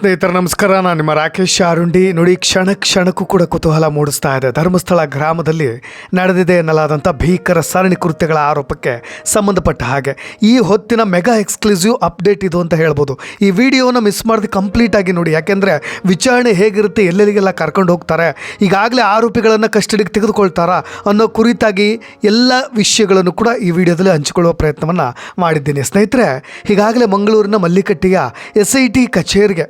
ಸ್ನೇಹಿತರ, ನಮಸ್ಕಾರ. ನಾನು ನಿಮ್ಮ ರಾಕೇಶ್ ಆರುಂಡಿ. ನೋಡಿ, ಕ್ಷಣ ಕ್ಷಣಕ್ಕೂ ಕೂಡ ಕುತೂಹಲ ಮೂಡಿಸ್ತಾ ಇದೆ. ಧರ್ಮಸ್ಥಳ ಗ್ರಾಮದಲ್ಲಿ ನಡೆದಿದೆ ಎನ್ನಲಾದಂಥ ಭೀಕರ ಸರಣಿ ಕೃತ್ಯಗಳ ಆರೋಪಕ್ಕೆ ಸಂಬಂಧಪಟ್ಟ ಹಾಗೆ. ಈ ಹೊತ್ತಿನ ಮೆಗಾ ಎಕ್ಸ್ಕ್ಲೂಸಿವ್ ಅಪ್ಡೇಟ್ ಇದು ಅಂತ ಹೇಳ್ಬೋದು. ಈ ವಿಡಿಯೋನ ಮಿಸ್ ಮಾಡದೆ ಕಂಪ್ಲೀಟ್ ಆಗಿ ನೋಡಿ. ಯಾಕೆಂದರೆ ವಿಚಾರಣೆ ಹೇಗಿರುತ್ತೆ, ಎಲ್ಲೆಲ್ಲಿಗೆಲ್ಲ ಕರ್ಕೊಂಡು ಹೋಗ್ತಾರೆ, ಈಗಾಗಲೇ ಆರೋಪಿಗಳನ್ನು ಕಸ್ಟಡಿಗೆ ತೆಗೆದುಕೊಳ್ತಾರಾ ಅನ್ನೋ ಕುರಿತಾಗಿ ಎಲ್ಲ ವಿಷಯಗಳನ್ನು ಕೂಡ ಈ ವಿಡಿಯೋದಲ್ಲಿ ಹಂಚಿಕೊಳ್ಳುವ ಪ್ರಯತ್ನವನ್ನು ಮಾಡಿದ್ದೀನಿ. ಸ್ನೇಹಿತರೆ, ಈಗಾಗಲೇ ಮಂಗಳೂರಿನ ಮಲ್ಲಿಕಟ್ಟಿಯ ಎಸ್ ಐ ಟಿ ಕಚೇರಿಗೆ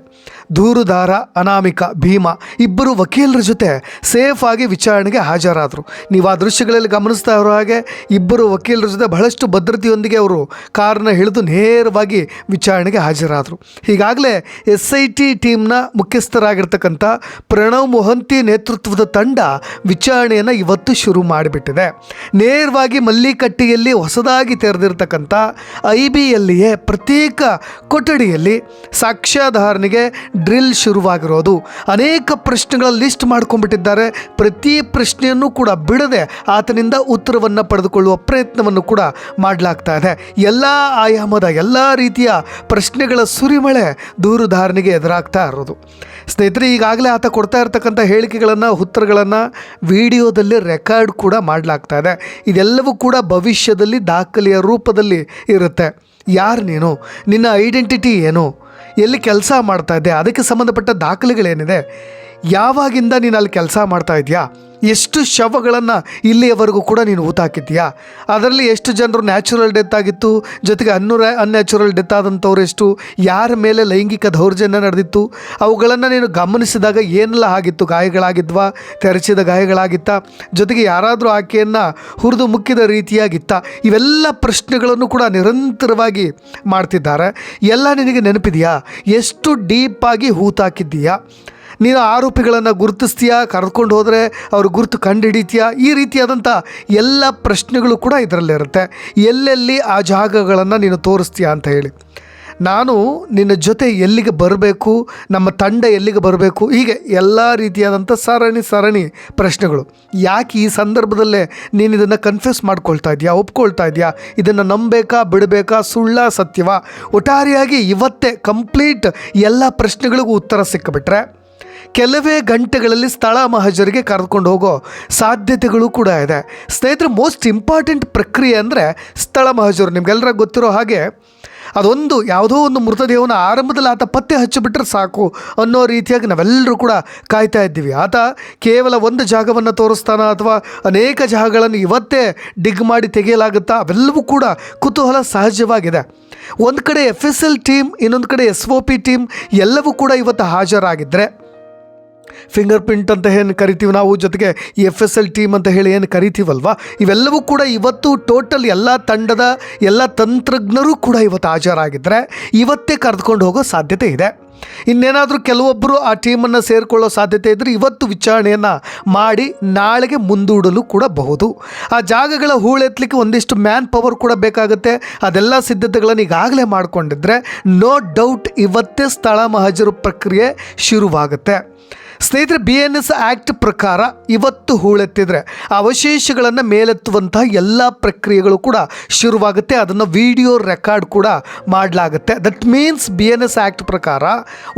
ದೂರುದಾರ, ಅನಾಮಿಕ, ಭೀಮಾ ಇಬ್ಬರು ವಕೀಲರ ಜೊತೆ ಸೇಫ್ ಆಗಿ ವಿಚಾರಣೆಗೆ ಹಾಜರಾದರು. ನೀವು ಆ ದೃಶ್ಯಗಳಲ್ಲಿ ಗಮನಿಸ್ತಾ ಇರೋ ಹಾಗೆ ಇಬ್ಬರು ವಕೀಲರ ಜೊತೆ ಬಹಳಷ್ಟು ಭದ್ರತೆಯೊಂದಿಗೆ ಅವರು ಕಾರನ್ನ ಹಿಡಿದು ನೇರವಾಗಿ ವಿಚಾರಣೆಗೆ ಹಾಜರಾದರು. ಈಗಾಗಲೇ ಎಸ್ ಐ ಟಿ ಟೀಮ್ನ ಮುಖ್ಯಸ್ಥರಾಗಿರ್ತಕ್ಕಂಥ ಪ್ರಣವ್ ಮೊಹಂತಿ ನೇತೃತ್ವದ ತಂಡ ವಿಚಾರಣೆಯನ್ನು ಇವತ್ತು ಶುರು ಮಾಡಿಬಿಟ್ಟಿದೆ. ನೇರವಾಗಿ ಮಲ್ಲಿಕಟ್ಟಿಯಲ್ಲಿ ಹೊಸದಾಗಿ ತೆರೆದಿರ್ತಕ್ಕಂಥ ಐ ಬಿಯಲ್ಲಿಯೇ ಪ್ರತ್ಯೇಕ ಕೊಠಡಿಯಲ್ಲಿ ಸಾಕ್ಷ್ಯಾಧಾರನಿಗೆ ಡ್ರಿಲ್ ಶುರುವಾಗಿರೋದು. ಅನೇಕ ಪ್ರಶ್ನೆಗಳ ಲಿಸ್ಟ್ ಮಾಡ್ಕೊಂಡ್ಬಿಟ್ಟಿದ್ದಾರೆ. ಪ್ರತಿ ಪ್ರಶ್ನೆಯನ್ನು ಕೂಡ ಬಿಡದೆ ಆತನಿಂದ ಉತ್ತರವನ್ನು ಪಡೆದುಕೊಳ್ಳುವ ಪ್ರಯತ್ನವನ್ನು ಕೂಡ ಮಾಡಲಾಗ್ತಾ ಇದೆ. ಎಲ್ಲ ಆಯಾಮದ ಎಲ್ಲ ರೀತಿಯ ಪ್ರಶ್ನೆಗಳ ಸುರಿಮಳೆ ದೂರುದಾರನಿಗೆ ಎದುರಾಗ್ತಾ ಇರೋದು. ಸ್ನೇಹಿತರೆ, ಈಗಾಗಲೇ ಆತ ಕೊಡ್ತಾ ಇರ್ತಕ್ಕಂಥ ಹೇಳಿಕೆಗಳನ್ನು, ಉತ್ತರಗಳನ್ನು ವಿಡಿಯೋದಲ್ಲಿ ರೆಕಾರ್ಡ್ ಕೂಡ ಮಾಡಲಾಗ್ತಾ ಇದೆ. ಇದೆಲ್ಲವೂ ಕೂಡ ಭವಿಷ್ಯದಲ್ಲಿ ದಾಖಲೆಯ ರೂಪದಲ್ಲಿ ಇರುತ್ತೆ. ಯಾರು ನೀನು? ನಿನ್ನ ಐಡೆಂಟಿಟಿ ಏನು? ಎಲ್ಲಿ ಕೆಲಸ ಮಾಡ್ತಾ ಇದ್ದೆ ಅದಕ್ಕೆ ಸಂಬಂಧಪಟ್ಟ ದಾಖಲೆಗಳೇನಿದೆ ಯಾವಾಗಿಂದ ನೀನು ಅಲ್ಲಿ ಕೆಲಸ ಮಾಡ್ತಾ ಇದೆಯಾ? ಎಷ್ಟು ಶವಗಳನ್ನು ಇಲ್ಲಿಯವರೆಗೂ ಕೂಡ ನೀನು ಊತಾಕಿದ್ಯಾ ಅದರಲ್ಲಿ ಎಷ್ಟು ಜನರು ನ್ಯಾಚುರಲ್ ಡೆತ್ ಆಗಿತ್ತು? ಜೊತೆಗೆ ಅನ್ನೂರ ಅನ್ಯಾಚುರಲ್ ಡೆತ್ ಆದಂಥವ್ರು ಎಷ್ಟು? ಯಾರ ಮೇಲೆ ಲೈಂಗಿಕ ದೌರ್ಜನ್ಯ ನಡೆದಿತ್ತು? ಅವುಗಳನ್ನು ನೀನು ಗಮನಿಸಿದಾಗ ಏನೆಲ್ಲ ಆಗಿತ್ತು? ಗಾಯಗಳಾಗಿದ್ವಾ? ತೆರಚಿದ ಗಾಯಗಳಾಗಿತ್ತಾ? ಜೊತೆಗೆ ಯಾರಾದರೂ ಆಕೆಯನ್ನು ಹುರಿದು ಮುಕ್ಕಿದ ರೀತಿಯಾಗಿತ್ತ? ಇವೆಲ್ಲ ಪ್ರಶ್ನೆಗಳನ್ನು ಕೂಡ ನಿರಂತರವಾಗಿ ಮಾಡ್ತಿದ್ದಾರೆ. ಎಲ್ಲ ನಿನಗೆ ನೆನಪಿದೆಯಾ? ಎಷ್ಟು ಡೀಪಾಗಿ ಹೂತಾಕಿದ್ದೀಯಾ ನೀನು ಆರೋಪಿಗಳನ್ನು ಗುರುತಿಸ್ತೀಯಾ? ಕರೆದುಕೊಂಡು ಹೋದರೆ ಅವ್ರ ಗುರುತು ಕಂಡುಹಿಡಿತೀಯಾ? ಈ ರೀತಿಯಾದಂಥ ಎಲ್ಲ ಪ್ರಶ್ನೆಗಳು ಕೂಡ ಇದರಲ್ಲಿರುತ್ತೆ ಎಲ್ಲೆಲ್ಲಿ ಆ ಜಾಗಗಳನ್ನು ನೀನು ತೋರಿಸ್ತೀಯಾ ಅಂತ ಹೇಳಿ. ನಾನು ನಿನ್ನ ಜೊತೆ ಎಲ್ಲಿಗೆ ಬರಬೇಕು? ನಮ್ಮ ತಂಡ ಎಲ್ಲಿಗೆ ಬರಬೇಕು? ಹೀಗೆ ಎಲ್ಲ ರೀತಿಯಾದಂಥ ಸರಣಿ ಸರಣಿ ಪ್ರಶ್ನೆಗಳು. ಯಾಕೆ ಈ ಸಂದರ್ಭದಲ್ಲೇ ನೀನು ಇದನ್ನು ಕನ್ಫ್ಯೂಸ್ ಮಾಡ್ಕೊಳ್ತಾ ಇದೆಯಾ ಒಪ್ಕೊಳ್ತಾ ಇದೆಯಾ ಇದನ್ನು ನಂಬೇಕಾ, ಬಿಡಬೇಕಾ? ಸುಳ್ಳ, ಸತ್ಯವಾ? ಒಟ್ಟಾರೆಯಾಗಿ ಇವತ್ತೇ ಕಂಪ್ಲೀಟ್ ಎಲ್ಲ ಪ್ರಶ್ನೆಗಳಿಗೂ ಉತ್ತರ ಸಿಕ್ಕಿಬಿಟ್ರೆ ಕೆಲವೇ ಗಂಟೆಗಳಲ್ಲಿ ಸ್ಥಳ ಮಹಜರಿಗೆ ಕರೆದುಕೊಂಡು ಹೋಗೋ ಸಾಧ್ಯತೆಗಳು ಕೂಡ ಇದೆ. ಸ್ನೇಹಿತರೆ ಮೋಸ್ಟ್ ಇಂಪಾರ್ಟೆಂಟ್ ಪ್ರಕ್ರಿಯೆ ಅಂದರೆ ಸ್ಥಳ ಮಹಜರು. ನಿಮಗೆಲ್ಲರ ಗೊತ್ತಿರೋ ಹಾಗೆ, ಅದೊಂದು ಯಾವುದೋ ಒಂದು ಮೃತದೇಹವನ್ನು ಆರಂಭದಲ್ಲಿ ಆತ ಪತ್ತೆ ಹಚ್ಚಿಬಿಟ್ರೆ ಸಾಕು ಅನ್ನೋ ರೀತಿಯಾಗಿ ನಾವೆಲ್ಲರೂ ಕೂಡ ಕಾಯ್ತಾ ಇದ್ದೀವಿ. ಆತ ಕೇವಲ ಒಂದು ಜಾಗವನ್ನು ತೋರಿಸ್ತಾನ ಅಥವಾ ಅನೇಕ ಜಾಗಗಳನ್ನು ಇವತ್ತೇ ಡಿಗ್ ಮಾಡಿ ತೆಗೆಯಲಾಗುತ್ತಾ? ಅವೆಲ್ಲವೂ ಕೂಡ ಕುತೂಹಲ ಸಹಜವಾಗಿದೆ. ಒಂದು ಕಡೆ ಎಫ್ ಎಸ್ ಎಲ್ ಟೀಮ್ ಇನ್ನೊಂದು ಕಡೆ ಎಸ್ ಒ ಪಿ ಟೀಮ್ ಎಲ್ಲವೂ ಕೂಡ ಇವತ್ತು ಹಾಜರಾಗಿದ್ದರೆ ಫಿಂಗರ್ ಪ್ರಿಂಟ್ ಅಂತ ಏನು ಕರಿತೀವಿ ನಾವು? ಜೊತೆಗೆ ಈ ಎಫ್ ಎಸ್ ಎಲ್ ಟೀಮ್ ಅಂತ ಹೇಳಿ ಏನು ಕರಿತೀವಲ್ವ? ಇವೆಲ್ಲವೂ ಕೂಡ ಇವತ್ತು ಟೋಟಲ್ ಎಲ್ಲ ತಂಡದ, ಎಲ್ಲ ತಂತ್ರಜ್ಞರು ಕೂಡ ಇವತ್ತು ಹಾಜರಾಗಿದ್ದರೆ. ಇವತ್ತೇ ಕರೆದುಕೊಂಡು ಹೋಗೋ ಸಾಧ್ಯತೆ ಇದೆ. ಇನ್ನೇನಾದರೂ ಕೆಲವೊಬ್ಬರು ಆ ಟೀಮನ್ನು ಸೇರಿಕೊಳ್ಳೋ ಸಾಧ್ಯತೆ ಇದ್ದರೆ ಇವತ್ತು ವಿಚಾರಣೆಯನ್ನು ಮಾಡಿ ನಾಳೆಗೆ ಮುಂದೂಡಲು ಕೂಡ ಬಹುದು. ಆ ಜಾಗಗಳ ಹೂಳೆತ್ತಲಿಕ್ಕೆ ಒಂದಿಷ್ಟು ಮ್ಯಾನ್ ಪವರ್ ಕೂಡ ಬೇಕಾಗುತ್ತೆ. ಅದೆಲ್ಲ ಸಿದ್ಧತೆಗಳನ್ನು ಈಗಾಗಲೇ ಮಾಡಿಕೊಂಡಿದ್ರೆ ನೋ ಡೌಟ್ ಇವತ್ತೇ ಸ್ಥಳ ಮಹಜರು ಪ್ರಕ್ರಿಯೆ ಶುರುವಾಗುತ್ತೆ. ಸ್ನೇಹಿತರೆ ಬಿ ಎನ್ ಎಸ್ ಆ್ಯಕ್ಟ್ ಪ್ರಕಾರ ಇವತ್ತು ಹೂಳೆತ್ತಿದ್ರೆ ಅವಶೇಷಗಳನ್ನು ಮೇಲೆತ್ತುವಂತಹ ಎಲ್ಲ ಪ್ರಕ್ರಿಯೆಗಳು ಕೂಡ ಶುರುವಾಗುತ್ತೆ. ಅದನ್ನು ವಿಡಿಯೋ ರೆಕಾರ್ಡ್ ಕೂಡ ಮಾಡಲಾಗುತ್ತೆ. That means B N S act ಪ್ರಕಾರ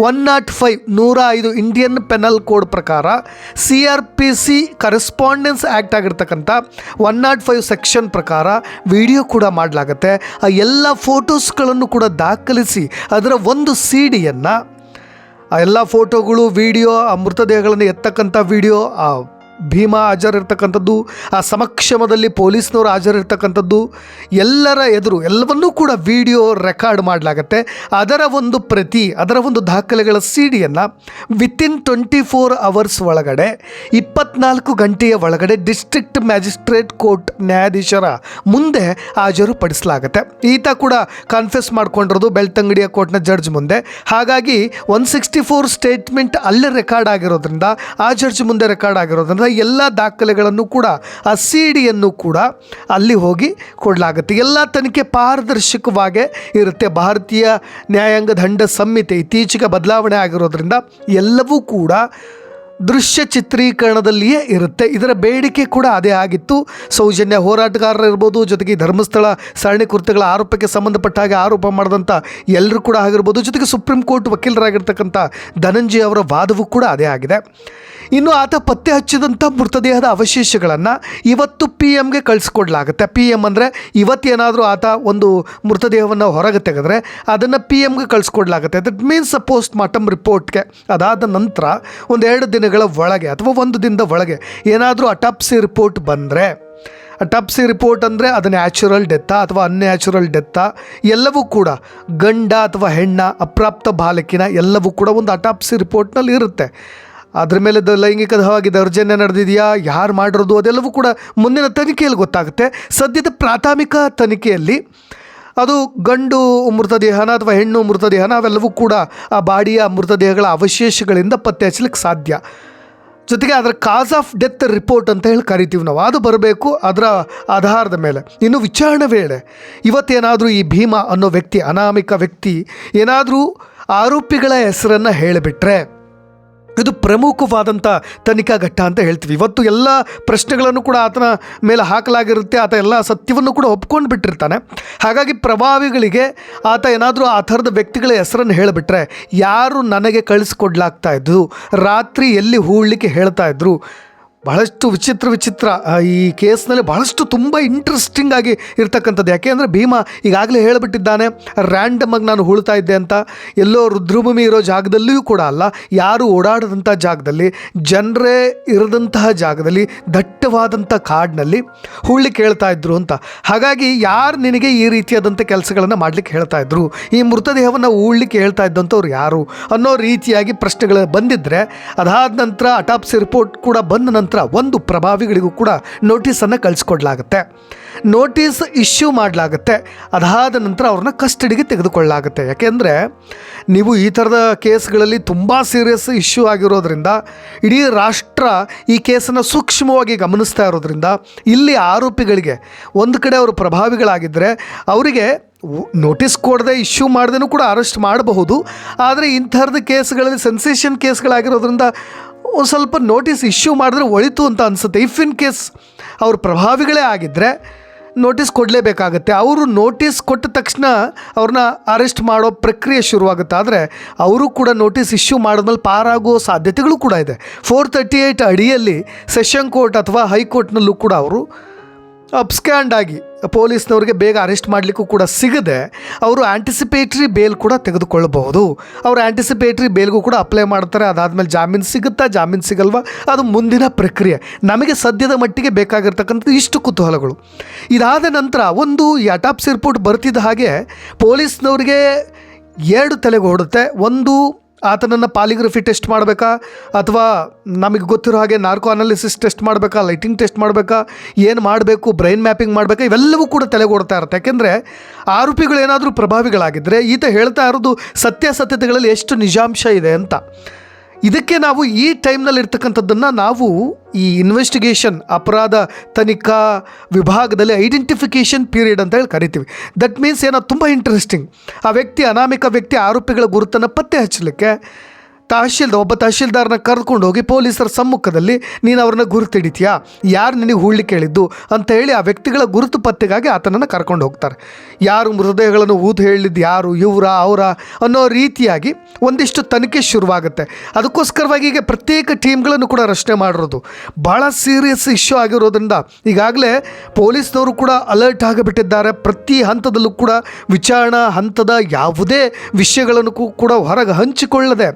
ಒನ್ ನಾಟ್ ಫೈವ್ ನೂರ ಐದು ಇಂಡಿಯನ್ ಪೆನಲ್ ಕೋಡ್ ಪ್ರಕಾರ C R P C correspondence act ಆಗಿರ್ತಕ್ಕಂಥ ಒನ್ ನಾಟ್ ಫೈವ್ ಸೆಕ್ಷನ್ ಪ್ರಕಾರ ವಿಡಿಯೋ ಕೂಡ ಮಾಡಲಾಗುತ್ತೆ. ಆ ಎಲ್ಲ ಫೋಟೋಸ್ಗಳನ್ನು ಕೂಡ ದಾಖಲಿಸಿ ಅದರ ಒಂದು ಸಿ ಡಿಯನ್ನು ಆ ಎಲ್ಲ ಫೋಟೋಗಳು ವಿಡಿಯೋ ಆ ಮೃತದೇಹಗಳನ್ನು ಎತ್ತಕ್ಕಂಥ ವಿಡಿಯೋ ಆ ಭೀಮಾ ಹಾಜರಿರ್ತಕ್ಕಂಥದ್ದು, ಆ ಸಮಕ್ಷಮದಲ್ಲಿ ಪೊಲೀಸ್ನವರು ಹಾಜರಿರ್ತಕ್ಕಂಥದ್ದು, ಎಲ್ಲರ ಎದುರು ಎಲ್ಲವನ್ನೂ ಕೂಡ ವಿಡಿಯೋ ರೆಕಾರ್ಡ್ ಮಾಡಲಾಗತ್ತೆ. ಅದರ ಒಂದು ಪ್ರತಿ, ಅದರ ಒಂದು ದಾಖಲೆಗಳ ಸಿ ಡಿಯನ್ನು ವಿತಿನ್ ಟ್ವೆಂಟಿ ಫೋರ್ ಅವರ್ಸ್ ಒಳಗಡೆ, ಇಪ್ಪತ್ನಾಲ್ಕು ಗಂಟೆಯ ಒಳಗಡೆ ಡಿಸ್ಟ್ರಿಕ್ಟ್ ಮ್ಯಾಜಿಸ್ಟ್ರೇಟ್ ಕೋರ್ಟ್ ನ್ಯಾಯಾಧೀಶರ ಮುಂದೆ ಹಾಜರುಪಡಿಸಲಾಗುತ್ತೆ. ಈತ ಕೂಡ ಕನ್ಫೆಸ್ ಮಾಡ್ಕೊಂಡಿರೋದು ಬೆಳ್ತಂಗಡಿಯ ಕೋರ್ಟ್ನ ಜಡ್ಜ್ ಮುಂದೆ. ಹಾಗಾಗಿ ಒನ್ ಸಿಕ್ಸ್ಟಿ ಫೋರ್ ಸ್ಟೇಟ್ಮೆಂಟ್ ಅಲ್ಲೇ ರೆಕಾರ್ಡ್ ಆಗಿರೋದ್ರಿಂದ, ಆ ಜಡ್ಜ್ ಮುಂದೆ ರೆಕಾರ್ಡ್ ಆಗಿರೋದ್ರಿಂದ ಎಲ್ಲ ದಾಖಲೆಗಳನ್ನು ಕೂಡ, ಆ ಸಿ ಡಿಯನ್ನು ಕೂಡ ಅಲ್ಲಿ ಹೋಗಿ ಕೊಡಲಾಗುತ್ತೆ. ಎಲ್ಲ ತನಿಖೆ ಪಾರದರ್ಶಕವಾಗೇ ಇರುತ್ತೆ. ಭಾರತೀಯ ನ್ಯಾಯಾಂಗ ದಂಡ ಸಂಹಿತೆ ಇತ್ತೀಚೆಗೆ ಬದಲಾವಣೆ ಆಗಿರೋದ್ರಿಂದ ಎಲ್ಲವೂ ಕೂಡ ದೃಶ್ಯ ಚಿತ್ರೀಕರಣದಲ್ಲಿಯೇ ಇರುತ್ತೆ. ಇದರ ಬೇಡಿಕೆ ಕೂಡ ಅದೇ ಆಗಿತ್ತು. ಸೌಜನ್ಯ ಹೋರಾಟಗಾರರು ಇರ್ಬೋದು, ಜೊತೆಗೆ ಧರ್ಮಸ್ಥಳ ಸರಣಿ ಕೃತ್ಯಗಳ ಆರೋಪಕ್ಕೆ ಸಂಬಂಧಪಟ್ಟ ಹಾಗೆ ಆರೋಪ ಮಾಡಿದಂಥ ಎಲ್ಲರೂ ಕೂಡ ಆಗಿರ್ಬೋದು, ಜೊತೆಗೆ ಸುಪ್ರೀಂ ಕೋರ್ಟ್ ವಕೀಲರಾಗಿರ್ತಕ್ಕಂಥ ಧನಂಜಯ ಅವರ ವಾದವೂ ಕೂಡ ಅದೇ ಆಗಿದೆ. ಇನ್ನು ಆತ ಪತ್ತೆ ಹಚ್ಚಿದಂಥ ಮೃತದೇಹದ ಅವಶೇಷಗಳನ್ನು ಇವತ್ತು ಪಿ ಎಮ್ಗೆ ಕಳಿಸ್ಕೊಡ್ಲಾಗುತ್ತೆ. ಪಿ ಎಂ ಅಂದರೆ ಇವತ್ತೇನಾದರೂ ಆತ ಒಂದು ಮೃತದೇಹವನ್ನು ಹೊರಗೆ ತೆಗೆದ್ರೆ ಅದನ್ನು ಪಿ ಎಮ್ಗೆ ಕಳಿಸ್ಕೊಡ್ಲಾಗುತ್ತೆ. ದಟ್ ಮೀನ್ಸ್ ಪೋಸ್ಟ್ ಮಾರ್ಟಮ್ ರಿಪೋರ್ಟ್ಗೆ ಅದಾದ ನಂತರ ಒಂದೆರಡು ದಿನಗಳ ಒಳಗೆ ಅಥವಾ ಒಂದು ದಿನದ ಒಳಗೆ ಏನಾದರೂ ಅಟಾಪ್ಸಿ ರಿಪೋರ್ಟ್ ಬಂದರೆ ಅಟಾಪ್ಸಿ ರಿಪೋರ್ಟ್ ಅಂದರೆ ಅದು ನ್ಯಾಚುರಲ್ ಡೆತ್ತಾ ಅಥವಾ ಅನ್ಯಾಚುರಲ್ ಡೆತ್ತಾ ಎಲ್ಲವೂ ಕೂಡ ಗಂಡ ಅಥವಾ ಹೆಣ್ಣ ಅಪ್ರಾಪ್ತ ಬಾಲಕಿನ ಎಲ್ಲವೂ ಕೂಡ ಒಂದು ಅಟಾಪ್ಸಿ ರಿಪೋರ್ಟ್ನಲ್ಲಿ ಇರುತ್ತೆ. ಅದ್ರ ಮೇಲೆ ದ ಲೈಂಗಿಕವಾಗಿ ದೌರ್ಜನ್ಯ ನಡೆದಿದೆಯಾ? ಯಾರು ಮಾಡಿರೋದು? ಅದೆಲ್ಲವೂ ಕೂಡ ಮುಂದಿನ ತನಿಖೆಯಲ್ಲಿ ಗೊತ್ತಾಗುತ್ತೆ. ಸದ್ಯದ ಪ್ರಾಥಮಿಕ ತನಿಖೆಯಲ್ಲಿ ಅದು ಗಂಡು ಮೃತದೇಹನ ಅಥವಾ ಹೆಣ್ಣು ಮೃತದೇಹನ ಅವೆಲ್ಲವೂ ಕೂಡ ಆ ಬಾಡಿಯ ಮೃತದೇಹಗಳ ಅವಶೇಷಗಳಿಂದ ಪತ್ತೆ ಹಚ್ಚಲಿಕ್ಕೆ ಸಾಧ್ಯ. ಜೊತೆಗೆ ಅದರ ಕಾಸ್ ಆಫ್ ಡೆತ್ ರಿಪೋರ್ಟ್ ಅಂತ ಹೇಳಿ ಕರಿತೀವಿ ನಾವು. ಅದು ಬರಬೇಕು, ಅದರ ಆಧಾರದ ಮೇಲೆ. ಇನ್ನು ವಿಚಾರಣೆ ವೇಳೆ ಇವತ್ತೇನಾದರೂ ಈ ಭೀಮ ಅನ್ನೋ ವ್ಯಕ್ತಿ, ಅನಾಮಿಕ ವ್ಯಕ್ತಿ ಏನಾದರೂ ಆರೋಪಿಗಳ ಹೆಸರನ್ನು ಹೇಳಿಬಿಟ್ರೆ ಇದು ಪ್ರಮುಖವಾದಂಥ ತನಿಖಾ ಘಟ್ಟ ಅಂತ ಹೇಳ್ತೀವಿ. ಇವತ್ತು ಎಲ್ಲ ಪ್ರಶ್ನೆಗಳನ್ನು ಕೂಡ ಆತನ ಮೇಲೆ ಹಾಕಲಾಗಿರುತ್ತೆ. ಆತ ಎಲ್ಲ ಸತ್ಯವನ್ನು ಕೂಡ ಒಪ್ಕೊಂಡು ಬಿಟ್ಟಿರ್ತಾನೆ. ಹಾಗಾಗಿ ಪ್ರಭಾವಿಗಳಿಗೆ ಆತ ಏನಾದರೂ ಆ ಥರದ ವ್ಯಕ್ತಿಗಳ ಹೆಸರನ್ನು ಹೇಳಿಬಿಟ್ರೆ ಯಾರು ನನಗೆ ಕಳಿಸ್ಕೊಡ್ಲಾಗ್ತಾ ಇದ್ದು ರಾತ್ರಿ ಎಲ್ಲಿ ಹೂಳಲಿಕ್ಕೆ ಹೇಳ್ತಾ ಇದ್ರು? ಬಹಳಷ್ಟು ವಿಚಿತ್ರ ವಿಚಿತ್ರ ಈ ಕೇಸ್ನಲ್ಲಿ ಬಹಳಷ್ಟು ತುಂಬ ಇಂಟ್ರೆಸ್ಟಿಂಗ್ ಆಗಿ ಇರ್ತಕ್ಕಂಥದ್ದು. ಯಾಕೆ ಅಂದರೆ ಭೀಮ ಈಗಾಗಲೇ ಹೇಳಿಬಿಟ್ಟಿದ್ದಾನೆ ರ್ಯಾಂಡಮ್ ಆಗಿ ನಾನು ಉಳ್ತಾ ಇದ್ದೆ ಅಂತ. ಎಲ್ಲೋ ರುದ್ರಭೂಮಿ ಇರೋ ಜಾಗದಲ್ಲಿಯೂ ಕೂಡ ಅಲ್ಲ, ಯಾರು ಓಡಾಡದಂಥ ಜಾಗದಲ್ಲಿ, ಜನರೇ ಇರದಂತಹ ಜಾಗದಲ್ಲಿ, ದಟ್ಟವಾದಂಥ ಕಾಡಿನಲ್ಲಿ ಹುಳ್ಳಿ ಕೇಳ್ತಾ ಇದ್ರು ಅಂತ. ಹಾಗಾಗಿ ಯಾರು ನಿನಗೆ ಈ ರೀತಿಯಾದಂಥ ಕೆಲಸಗಳನ್ನು ಮಾಡಲಿಕ್ಕೆ ಹೇಳ್ತಾ ಇದ್ರು? ಈ ಮೃತದೇಹವನ್ನು ಉಳ್ಳಿಕ್ಕೆ ಹೇಳ್ತಾ ಇದ್ದಂಥವ್ರು ಯಾರು? ಅನ್ನೋ ರೀತಿಯಾಗಿ ಪ್ರಶ್ನೆಗಳು ಬಂದಿದ್ದರೆ ಅದಾದ ನಂತರ ಅಟಾಪ್ಸಿ ರಿಪೋರ್ಟ್ ಕೂಡ ಬಂದ ನಂತರ ಒಂದು ಪ್ರಭಾವಿಗಳಿಗೂ ಕೂಡ ನೋಟಿಸನ್ನು ಕಳಿಸ್ಕೊಡ್ಲಾಗುತ್ತೆ. ನೋಟಿಸ್ ಇಶ್ಯೂ ಮಾಡಲಾಗುತ್ತೆ. ಅದಾದ ನಂತರ ಅವ್ರನ್ನ ಕಸ್ಟಡಿಗೆ ತೆಗೆದುಕೊಳ್ಳಲಾಗುತ್ತೆ. ಯಾಕೆಂದರೆ ನೀವು ಈ ಥರದ ಕೇಸ್ಗಳಲ್ಲಿ ತುಂಬ ಸೀರಿಯಸ್ ಇಶ್ಯೂ ಆಗಿರೋದ್ರಿಂದ, ಇಡೀ ರಾಷ್ಟ್ರ ಈ ಕೇಸನ್ನು ಸೂಕ್ಷ್ಮವಾಗಿ ಗಮನಿಸ್ತಾ ಇರೋದ್ರಿಂದ, ಇಲ್ಲಿ ಆರೋಪಿಗಳಿಗೆ ಒಂದು ಕಡೆ ಅವರು ಪ್ರಭಾವಿಗಳಾಗಿದ್ದರೆ ಅವರಿಗೆ ನೋಟಿಸ್ ಕೊಡದೆ ಇಶ್ಯೂ ಮಾಡ್ದೇನೂ ಕೂಡ ಅರೆಸ್ಟ್ ಮಾಡಬಹುದು. ಆದರೆ ಇಂಥರದ ಕೇಸ್ಗಳಲ್ಲಿ ಸೆನ್ಸೇಷನ್ ಕೇಸ್ಗಳಾಗಿರೋದ್ರಿಂದ ಸ್ವಲ್ಪ ನೋಟಿಸ್ ಇಶ್ಯೂ ಮಾಡಿದ್ರೆ ಒಳಿತು ಅಂತ ಅನಿಸುತ್ತೆ. ಇಫ್ ಇನ್ ಕೇಸ್ ಅವ್ರ ಪ್ರಭಾವಿಗಳೇ ಆಗಿದ್ದರೆ ನೋಟಿಸ್ ಕೊಡಲೇಬೇಕಾಗತ್ತೆ. ಅವರು ನೋಟಿಸ್ ಕೊಟ್ಟ ತಕ್ಷಣ ಅವ್ರನ್ನ ಅರೆಸ್ಟ್ ಮಾಡೋ ಪ್ರಕ್ರಿಯೆ ಶುರುವಾಗುತ್ತೆ. ಆದರೆ ಅವರು ಕೂಡ ನೋಟಿಸ್ ಇಶ್ಯೂ ಮಾಡಿದ್ಮೇಲೆ ಪಾರಾಗೋ ಸಾಧ್ಯತೆಗಳು ಕೂಡ ಇದೆ. ಫೋರ್ ತರ್ಟಿ ಏಯ್ಟ್ ಅಡಿಯಲ್ಲಿ ಸೆಷನ್ ಕೋರ್ಟ್ ಅಥವಾ ಹೈಕೋರ್ಟ್ನಲ್ಲೂ ಕೂಡ ಅವರು ಅಪ್ಸ್ಕ್ಯಾಂಡ್ ಆಗಿ ಪೊಲೀಸ್ನವ್ರಿಗೆ ಬೇಗ ಅರೆಸ್ಟ್ ಮಾಡಲಿಕ್ಕೂ ಕೂಡ ಸಿಗದೆ ಅವರು ಆ್ಯಂಟಿಸಿಪೇಟ್ರಿ ಬೇಲ್ ಕೂಡ ತೆಗೆದುಕೊಳ್ಳಬಹುದು. ಅವರು ಆ್ಯಂಟಿಸಿಪೇಟ್ರಿ ಬೇಲ್ಗೂ ಕೂಡ ಅಪ್ಲೈ ಮಾಡ್ತಾರೆ, ಅದಾದಮೇಲೆ ಜಾಮೀನು ಸಿಗುತ್ತಾ, ಜಾಮೀನು ಸಿಗಲ್ವಾ? ಅದು ಮುಂದಿನ ಪ್ರಕ್ರಿಯೆ. ನಮಗೆ ಸದ್ಯದ ಮಟ್ಟಿಗೆ ಬೇಕಾಗಿರ್ತಕ್ಕಂಥದ್ದು ಇಷ್ಟು ಕುತೂಹಲಗಳು. ಇದಾದ ನಂತರ ಒಂದು ಈ ಅಟಾಪ್ಸಿ ರಿಪೋರ್ಟ್ ಬರ್ತಿದ್ದ ಹಾಗೆ ಪೊಲೀಸ್ನವ್ರಿಗೆ ಎರಡು ತಲೆಗೆ ಹೊಡುತ್ತೆ ಒಂದು ಆತನನ್ನು ಪಾಲಿಗ್ರಫಿ ಟೆಸ್ಟ್ ಮಾಡಬೇಕಾ? ಅಥವಾ ನಮಗೆ ಗೊತ್ತಿರೋ ಹಾಗೆ ನಾರ್ಕೋ ಅನಾಲಿಸಿಸ್ ಟೆಸ್ಟ್ ಮಾಡಬೇಕಾ? ಲೈಟಿಂಗ್ ಟೆಸ್ಟ್ ಮಾಡಬೇಕಾ? ಏನು ಮಾಡಬೇಕು? ಬ್ರೈನ್ ಮ್ಯಾಪಿಂಗ್ ಮಾಡಬೇಕಾ? ಇವೆಲ್ಲವೂ ಕೂಡ ತಲೆಗೊಡ್ತಾ ಇರುತ್ತೆ. ಯಾಕೆಂದರೆ ಆರೋಪಿಗಳು ಏನಾದರೂ ಪ್ರಭಾವಿಗಳಾಗಿದ್ದರೆ ಈತ ಹೇಳ್ತಾ ಇರೋದು ಸತ್ಯಾಸತ್ಯತೆಗಳಲ್ಲಿ ಎಷ್ಟು ನಿಜಾಂಶ ಇದೆ ಅಂತ. ಇದಕ್ಕೆ ನಾವು ಈ ಟೈಮ್ನಲ್ಲಿ ಇರ್ತಕ್ಕಂಥದ್ದನ್ನು ನಾವು ಈ ಇನ್ವೆಸ್ಟಿಗೇಷನ್ ಅಪರಾಧ ತನಿಖಾ ವಿಭಾಗದಲ್ಲಿ ಐಡೆಂಟಿಫಿಕೇಷನ್ ಪೀರಿಯಡ್ ಅಂತ ಹೇಳಿ ಕರಿತೀವಿ. ದಟ್ ಮೀನ್ಸ್ ಏನೋ ತುಂಬ ಇಂಟ್ರೆಸ್ಟಿಂಗ್ ಆ ವ್ಯಕ್ತಿ ಅನಾಮಿಕ ವ್ಯಕ್ತಿ ಆರೋಪಿಗಳ ಗುರುತನ್ನು ಪತ್ತೆ ಹಚ್ಚಲಿಕ್ಕೆ ತಹಶೀಲ್ದ ಒಬ್ಬ ತಹಶೀಲ್ದಾರ್ನ ಕರೆದುಕೊಂಡು ಹೋಗಿ ಪೊಲೀಸರ ಸಮ್ಮುಖದಲ್ಲಿ ನೀನು ಅವ್ರನ್ನ ಗುರುತಿಡಿತೀಯಾ ಯಾರು ನಿನಗೆ ಹುಳ್ಳಿ ಕೇಳಿದ್ದು? ಅಂತ ಹೇಳಿ ಆ ವ್ಯಕ್ತಿಗಳ ಗುರುತು ಪತ್ತೆಗಾಗಿ ಆತನನ್ನು ಕರ್ಕೊಂಡು ಹೋಗ್ತಾರೆ. ಯಾರು ಮೃತದೇಹಗಳನ್ನು ಊದು ಹೇಳಿದ್ದು ಯಾರು, ಇವರ, ಅವರ ಅನ್ನೋ ರೀತಿಯಾಗಿ ಒಂದಿಷ್ಟು ತನಿಖೆ ಶುರುವಾಗುತ್ತೆ. ಅದಕ್ಕೋಸ್ಕರವಾಗಿ ಈಗ ಪ್ರತ್ಯೇಕ ಟೀಮ್ಗಳನ್ನು ಕೂಡ ರಚನೆ ಮಾಡಿರೋದು. ಭಾಳ ಸೀರಿಯಸ್ ಇಶ್ಯೂ ಆಗಿರೋದ್ರಿಂದ ಈಗಾಗಲೇ ಪೊಲೀಸ್ನವರು ಕೂಡ ಅಲರ್ಟ್ ಆಗಿಬಿಟ್ಟಿದ್ದಾರೆ. ಪ್ರತಿ ಹಂತದಲ್ಲೂ ಕೂಡ ವಿಚಾರಣಾ ಹಂತದ ಯಾವುದೇ ವಿಷಯಗಳನ್ನು ಕೂಡ ಹೊರಗೆ ಹಂಚಿಕೊಳ್ಳದೆ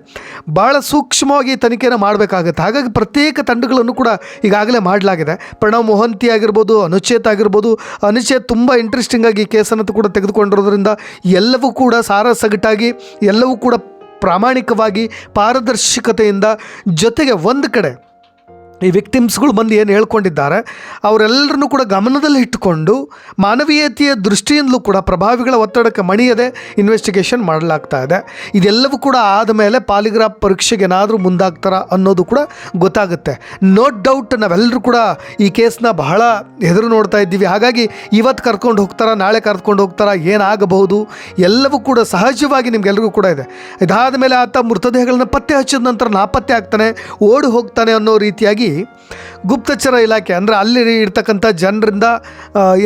ಭಾಳ ಸೂಕ್ಷ್ಮವಾಗಿ ತನಿಖೆನ ಮಾಡಬೇಕಾಗುತ್ತೆ. ಹಾಗಾಗಿ ಪ್ರತ್ಯೇಕ ತಂಡಗಳನ್ನು ಕೂಡ ಈಗಾಗಲೇ ಮಾಡಲಾಗಿದೆ. ಪ್ರಣವ್ ಮೊಹಂತಿ ಆಗಿರ್ಬೋದು ಅನುಚೇತ್ ಆಗಿರ್ಬೋದು ಅನುಚೇತ್ ತುಂಬ ಇಂಟ್ರೆಸ್ಟಿಂಗ್ ಆಗಿ ಕೇಸನ್ನು ಕೂಡ ತೆಗೆದುಕೊಂಡಿರೋದ್ರಿಂದ ಎಲ್ಲವೂ ಕೂಡ ಸಾರ ಸಗಟಾಗಿ ಎಲ್ಲವೂ ಕೂಡ ಪ್ರಾಮಾಣಿಕವಾಗಿ, ಪಾರದರ್ಶಕತೆಯಿಂದ ಜೊತೆಗೆ ಒಂದು ಕಡೆ ಈ ವಿಕ್ಟಿಮ್ಸ್ಗಳು ಬಂದು ಏನು ಹೇಳ್ಕೊಂಡಿದ್ದಾರೆ, ಅವರೆಲ್ಲರನ್ನೂ ಕೂಡ ಗಮನದಲ್ಲಿ ಇಟ್ಟುಕೊಂಡು ಮಾನವೀಯತೆಯ ದೃಷ್ಟಿಯಿಂದಲೂ ಕೂಡ ಪ್ರಭಾವಿಗಳ ಒತ್ತಡಕ್ಕೆ ಮಣಿಯದೆ ಇನ್ವೆಸ್ಟಿಗೇಷನ್ ಮಾಡಲಾಗ್ತಾ ಇದೆ. ಇದೆಲ್ಲವೂ ಕೂಡ ಆದಮೇಲೆ ಪಾಲಿಗ್ರಾಫ್ ಪರೀಕ್ಷೆಗೆ ಏನಾದರೂ ಮುಂದಾಗ್ತಾರ ಅನ್ನೋದು ಕೂಡ ಗೊತ್ತಾಗುತ್ತೆ. ನೋ ಡೌಟ್ ನಾವೆಲ್ಲರೂ ಕೂಡ ಈ ಕೇಸ್ನ ಬಹಳ ಎದುರು ನೋಡ್ತಾ ಇದ್ದೀವಿ. ಹಾಗಾಗಿ ಇವತ್ತು ಕರ್ಕೊಂಡು ಹೋಗ್ತಾರ, ನಾಳೆ ಕರ್ಕೊಂಡು ಹೋಗ್ತಾರ, ಏನಾಗಬಹುದು, ಎಲ್ಲವೂ ಕೂಡ ಸಹಜವಾಗಿ ನಿಮ್ಗೆಲ್ರಿಗೂ ಕೂಡ ಇದೆ. ಇದಾದ ಮೇಲೆ ಆತ ಮೃತದೇಹಗಳನ್ನು ಪತ್ತೆ ಹಚ್ಚಿದ ನಂತರ ನಾಪತ್ತೆ ಆಗ್ತಾನೆ, ಓಡಿ ಹೋಗ್ತಾನೆ ಅನ್ನೋ ರೀತಿಯಾಗಿ ಗುಪ್ತಚರ ಇಲಾಖೆ, ಅಂದರೆ ಅಲ್ಲಿ ಇರ್ತಕ್ಕಂಥ ಜನರಿಂದ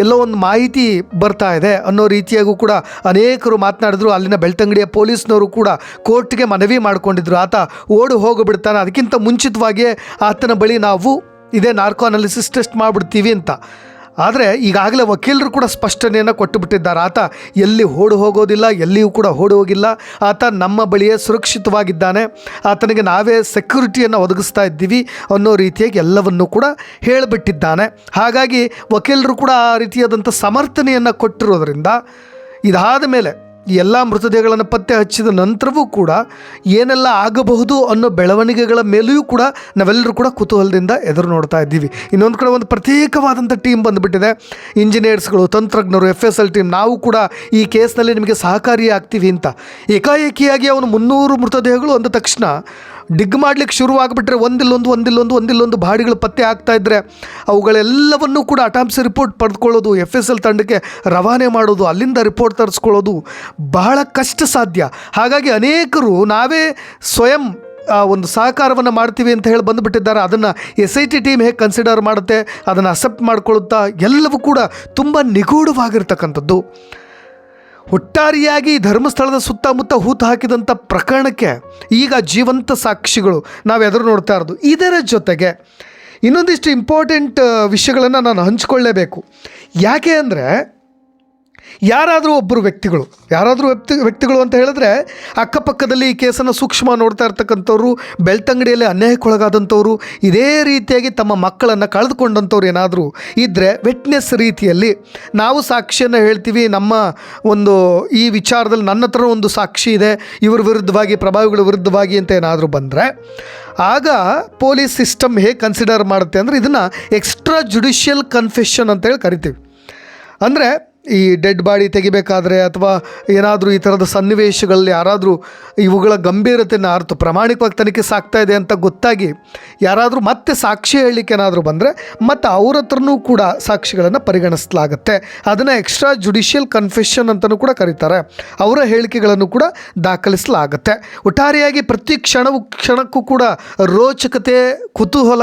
ಎಲ್ಲೋ ಒಂದು ಮಾಹಿತಿ ಬರ್ತಾ ಇದೆ ಅನ್ನೋ ರೀತಿಯಾಗೂ ಕೂಡ ಅನೇಕರು ಮಾತನಾಡಿದ್ರು. ಅಲ್ಲಿನ ಬೆಳ್ತಂಗಡಿಯ ಪೊಲೀಸ್ನವರು ಕೂಡ ಕೋರ್ಟ್ಗೆ ಮನವಿ ಮಾಡಿಕೊಂಡಿದ್ರು. ಆತ ಓಡಿ ಹೋಗಿಬಿಡ್ತಾನೆ. ಅದಕ್ಕಿಂತ ಮುಂಚಿತವಾಗಿಯೇ ಆತನ ಬಳಿ ನಾವು ಇದೇ ನಾರ್ಕೋ ಅನಾಲಿಸಿಸ್ ಟೆಸ್ಟ್ ಮಾಡಿಬಿಡ್ತೀವಿ ಅಂತ. ಆದರೆ ಈಗಾಗಲೇ ವಕೀಲರು ಕೂಡ ಸ್ಪಷ್ಟನೆಯನ್ನು ಕೊಟ್ಟುಬಿಟ್ಟಿದ್ದಾರೆ. ಆತ ಎಲ್ಲಿ ಓಡು ಹೋಗೋದಿಲ್ಲ, ಎಲ್ಲಿಯೂ ಕೂಡ ಓಡಿ ಹೋಗಿಲ್ಲ. ಆತ ನಮ್ಮ ಬಳಿಯೇ ಸುರಕ್ಷಿತವಾಗಿದ್ದಾನೆ. ಆತನಿಗೆ ನಾವೇ ಸೆಕ್ಯೂರಿಟಿಯನ್ನು ಒದಗಿಸ್ತಾ ಇದ್ದೀವಿ ಅನ್ನೋ ರೀತಿಯಾಗಿ ಎಲ್ಲವನ್ನೂ ಕೂಡ ಹೇಳಿಬಿಟ್ಟಿದ್ದಾನೆ. ಹಾಗಾಗಿ ವಕೀಲರು ಕೂಡ ಆ ರೀತಿಯಾದಂಥ ಸಮರ್ಥನೆಯನ್ನು ಕೊಟ್ಟಿರೋದ್ರಿಂದ ಇದಾದ ಮೇಲೆ ಎಲ್ಲ ಮೃತದೇಹಗಳನ್ನು ಪತ್ತೆ ಹಚ್ಚಿದ ನಂತರವೂ ಕೂಡ ಏನೆಲ್ಲ ಆಗಬಹುದು ಅನ್ನೋ ಬೆಳವಣಿಗೆಗಳ ಮೇಲೆಯೂ ಕೂಡ ನಾವೆಲ್ಲರೂ ಕೂಡ ಕುತೂಹಲದಿಂದ ಎದುರು ನೋಡ್ತಾ ಇದ್ದೀವಿ. ಇನ್ನೊಂದು ಕಡೆ ಒಂದು ಪ್ರತ್ಯೇಕವಾದಂಥ ಟೀಮ್ ಬಂದುಬಿಟ್ಟಿದೆ. ಇಂಜಿನಿಯರ್ಸ್ಗಳು, ತಂತ್ರಜ್ಞರು ಎಫ್ ಎಸ್ ಎಲ್ ಟೀಮ್ ನಾವು ಕೂಡ ಈ ಕೇಸ್ನಲ್ಲಿ ನಿಮಗೆ ಸಹಕಾರಿ ಆಗ್ತೀವಿ ಅಂತ. ಏಕಾಏಕಿಯಾಗಿ ಅವನು ಮುನ್ನೂರು ಮೃತದೇಹಗಳು ಅಂದ ತಕ್ಷಣ ಡಿಗ್ ಮಾಡ್ಲಿಕ್ಕೆ ಶುರುವಾಗ್ಬಿಟ್ರೆ ಒಂದಿಲ್ಲೊಂದು ಒಂದಿಲ್ಲೊಂದು ಒಂದಿಲ್ಲೊಂದು ಬಾಡಿಗಳು ಪತ್ತೆ ಆಗ್ತಾ ಇದ್ದರೆ ಅವುಗಳೆಲ್ಲವನ್ನೂ ಕೂಡ ಅಟಾಮ್ಸಿ ರಿಪೋರ್ಟ್ ಪಡೆದುಕೊಳ್ಳೋದು ಎಫ್ ಎಸ್ ಎಲ್ ತಂಡಕ್ಕೆ ರವಾನೆ ಮಾಡೋದು, ಅಲ್ಲಿಂದ ರಿಪೋರ್ಟ್ ತರಿಸ್ಕೊಳ್ಳೋದು ಬಹಳ ಕಷ್ಟ ಸಾಧ್ಯ. ಹಾಗಾಗಿ ಅನೇಕರು ನಾವೇ ಸ್ವಯಂ ಒಂದು ಸಹಕಾರವನ್ನು ಮಾಡ್ತೀವಿ ಅಂತ ಹೇಳಿ ಬಂದುಬಿಟ್ಟಿದ್ದಾರೆ. ಅದನ್ನು ಎಸ್ ಐ ಟಿ ಟೀಮ್ ಹೇಗೆ ಕನ್ಸಿಡರ್ ಮಾಡುತ್ತೆ, ಅದನ್ನು ಅಕ್ಸೆಪ್ಟ್ ಮಾಡ್ಕೊಳ್ಳುತ್ತಾ, ಎಲ್ಲವೂ ಕೂಡ ತುಂಬ ನಿಗೂಢವಾಗಿರ್ತಕ್ಕಂಥದ್ದು. ಒಟ್ಟಾರೆಯಾಗಿ ಧರ್ಮಸ್ಥಳದ ಸುತ್ತಮುತ್ತ ಹೂತು ಹಾಕಿದಂಥ ಪ್ರಕರಣಕ್ಕೆ ಈಗ ಜೀವಂತ ಸಾಕ್ಷಿಗಳು ನಾವು ಎದುರು ನೋಡ್ತಾ ಇರೋದು. ಇದರ ಜೊತೆಗೆ ಇನ್ನೊಂದಿಷ್ಟು ಇಂಪಾರ್ಟೆಂಟ್ ವಿಷಯಗಳನ್ನು ನಾನು ಹಂಚಿಕೊಳ್ಳೇಬೇಕು. ಯಾಕೆ ಅಂದರೆ ಯಾರಾದರೂ ಒಬ್ಬರು ವ್ಯಕ್ತಿಗಳು, ಯಾರಾದರೂ ವ್ಯಕ್ತಿ, ವ್ಯಕ್ತಿಗಳು ಅಂತ ಹೇಳಿದ್ರೆ ಅಕ್ಕಪಕ್ಕದಲ್ಲಿ ಈ ಕೇಸನ್ನು ಸೂಕ್ಷ್ಮ ನೋಡ್ತಾ ಇರ್ತಕ್ಕಂಥವ್ರು, ಬೆಳ್ತಂಗಡಿಯಲ್ಲಿ ಅನ್ಯಾಯಕ್ಕೊಳಗಾದಂಥವ್ರು, ಇದೇ ರೀತಿಯಾಗಿ ತಮ್ಮ ಮಕ್ಕಳನ್ನು ಕಳೆದುಕೊಂಡಂಥವ್ರು ಏನಾದರೂ ಇದ್ದರೆ ವಿಟ್ನೆಸ್ ರೀತಿಯಲ್ಲಿ ನಾವು ಸಾಕ್ಷಿಯನ್ನು ಹೇಳ್ತೀವಿ. ನಮ್ಮ ಒಂದು ಈ ವಿಚಾರದಲ್ಲಿ ನನ್ನ ಹತ್ರ ಒಂದು ಸಾಕ್ಷಿ ಇದೆ, ಇವ್ರ ವಿರುದ್ಧವಾಗಿ, ಪ್ರಭಾವಿಗಳ ವಿರುದ್ಧವಾಗಿ ಅಂತ ಏನಾದರೂ ಬಂದರೆ, ಆಗ ಪೊಲೀಸ್ ಸಿಸ್ಟಮ್ ಹೇಗೆ ಕನ್ಸಿಡರ್ ಮಾಡುತ್ತೆ ಅಂದರೆ ಇದನ್ನು ಎಕ್ಸ್ಟ್ರಾ ಜುಡಿಷಿಯಲ್ ಕನ್ಫೆಷನ್ ಅಂತೇಳಿ ಕರಿತೀವಿ. ಅಂದರೆ ಈ ಡೆಡ್ ಬಾಡಿ ತೆಗಿಬೇಕಾದ್ರೆ ಅಥವಾ ಏನಾದರೂ ಈ ಥರದ ಸನ್ನಿವೇಶಗಳಲ್ಲಿ ಯಾರಾದರೂ ಇವುಗಳ ಗಂಭೀರತೆಯನ್ನು ಅರ್ಥ ಪ್ರಾಮಾಣಿಕವಾಗಿ ತನಿಖೆ ಸಾಕ್ತಾ ಇದೆ ಅಂತ ಗೊತ್ತಾಗಿ ಯಾರಾದರೂ ಮತ್ತೆ ಸಾಕ್ಷಿ ಹೇಳಲಿಕ್ಕೆ ಏನಾದರೂ ಬಂದರೆ ಮತ್ತು ಅವ್ರ ಹತ್ರನೂ ಕೂಡ ಸಾಕ್ಷಿಗಳನ್ನು ಪರಿಗಣಿಸಲಾಗುತ್ತೆ. ಅದನ್ನು ಎಕ್ಸ್ಟ್ರಾ ಜುಡಿಷಿಯಲ್ ಕನ್ಫೆಷನ್ ಅಂತಲೂ ಕೂಡ ಕರೀತಾರೆ. ಅವರ ಹೇಳಿಕೆಗಳನ್ನು ಕೂಡ ದಾಖಲಿಸಲಾಗುತ್ತೆ. ಒಟ್ಟಾರೆಯಾಗಿ ಪ್ರತಿ ಕ್ಷಣವು ಕ್ಷಣಕ್ಕೂ ಕೂಡ ರೋಚಕತೆ, ಕುತೂಹಲ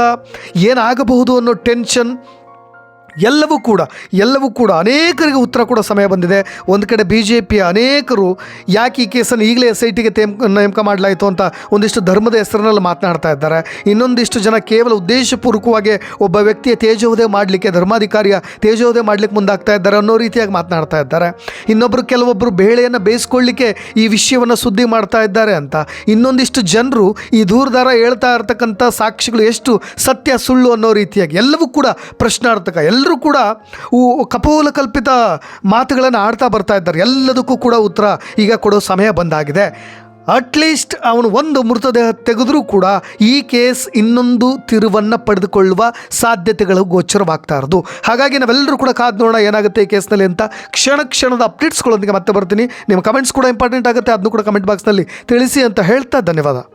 ಏನಾಗಬಹುದು ಅನ್ನೋ ಟೆನ್ಷನ್ ಎಲ್ಲವೂ ಕೂಡ ಎಲ್ಲವೂ ಕೂಡ ಅನೇಕರಿಗೆ ಉತ್ತರ ಕೂಡ ಸಮಯ ಬಂದಿದೆ. ಒಂದು ಕಡೆ ಬಿ ಜೆ ಪಿಯ ಅನೇಕರು ಯಾಕೆ ಈ ಕೇಸನ್ನು ಈಗಲೇ ಎಸ್ ಐ ಟಿಗೆ ನೇಮಕ ಮಾಡಲಾಯಿತು ಅಂತ ಒಂದಿಷ್ಟು ಧರ್ಮದ ಹೆಸರಿನಲ್ಲಿ ಮಾತನಾಡ್ತಾ ಇದ್ದಾರೆ. ಇನ್ನೊಂದಿಷ್ಟು ಜನ ಕೇವಲ ಉದ್ದೇಶಪೂರ್ವಕವಾಗಿ ಒಬ್ಬ ವ್ಯಕ್ತಿಯ ತೇಜೋದಯ ಮಾಡಲಿಕ್ಕೆ, ಧರ್ಮಾಧಿಕಾರಿಯ ತೇಜೋದಯ ಮಾಡಲಿಕ್ಕೆ ಮುಂದಾಗ್ತಾ ಇದ್ದಾರೆ ಅನ್ನೋ ರೀತಿಯಾಗಿ ಮಾತನಾಡ್ತಾ ಇದ್ದಾರೆ. ಇನ್ನೊಬ್ಬರು ಕೆಲವೊಬ್ಬರು ಬೇಳೆಯನ್ನು ಬೇಯಿಸ್ಕೊಳ್ಳಿಕ್ಕೆ ಈ ವಿಷಯವನ್ನು ಸುದ್ದಿ ಮಾಡ್ತಾ ಇದ್ದಾರೆ ಅಂತ. ಇನ್ನೊಂದಿಷ್ಟು ಜನರು ಈ ದೂರದಾರ ಹೇಳ್ತಾ ಇರ್ತಕ್ಕಂಥ ಸಾಕ್ಷಿಗಳು ಎಷ್ಟು ಸತ್ಯ ಸುಳ್ಳು ಅನ್ನೋ ರೀತಿಯಾಗಿ ಎಲ್ಲವೂ ಕೂಡ ಪ್ರಶ್ನಾರ್ಥಕ ಎಲ್ಲರೂ ಕೂಡ ಕಪೋಲ ಕಲ್ಪಿತ ಮಾತುಗಳನ್ನು ಆಡ್ತಾ ಬರ್ತಾ ಇದ್ದಾರೆ. ಎಲ್ಲದಕ್ಕೂ ಕೂಡ ಉತ್ತರ ಈಗ ಕೊಡೋ ಸಮಯ ಬಂದಾಗಿದೆ. ಅಟ್ಲೀಸ್ಟ್ ಅವನು ಒಂದು ಮೃತದೇಹ ತೆಗೆದರೂ ಕೂಡ ಈ ಕೇಸ್ ಇನ್ನೊಂದು ತಿರುವನ್ನು ಪಡೆದುಕೊಳ್ಳುವ ಸಾಧ್ಯತೆಗಳು ಗೋಚರವಾಗ್ತಾ ಇರೋದು. ಹಾಗಾಗಿ ನಾವೆಲ್ಲರೂ ಕೂಡ ಕಾದು ನೋಡೋಣ ಏನಾಗುತ್ತೆ ಈ ಕೇಸ್ನಲ್ಲಿ ಅಂತ ಕ್ಷಣ ಕ್ಷಣದ ಅಪ್ಡೇಟ್ಸ್ಗಳೊಂದಿಗೆ ಮತ್ತೆ ಬರ್ತೀನಿ. ನಿಮ್ಮ ಕಮೆಂಟ್ಸ್ ಕೂಡ ಇಂಪಾರ್ಟೆಂಟ್ ಆಗುತ್ತೆ. ಅದನ್ನು ಕೂಡ ಕಮೆಂಟ್ ಬಾಕ್ಸ್ನಲ್ಲಿ ತಿಳಿಸಿ ಅಂತ ಹೇಳ್ತಾ ಧನ್ಯವಾದ.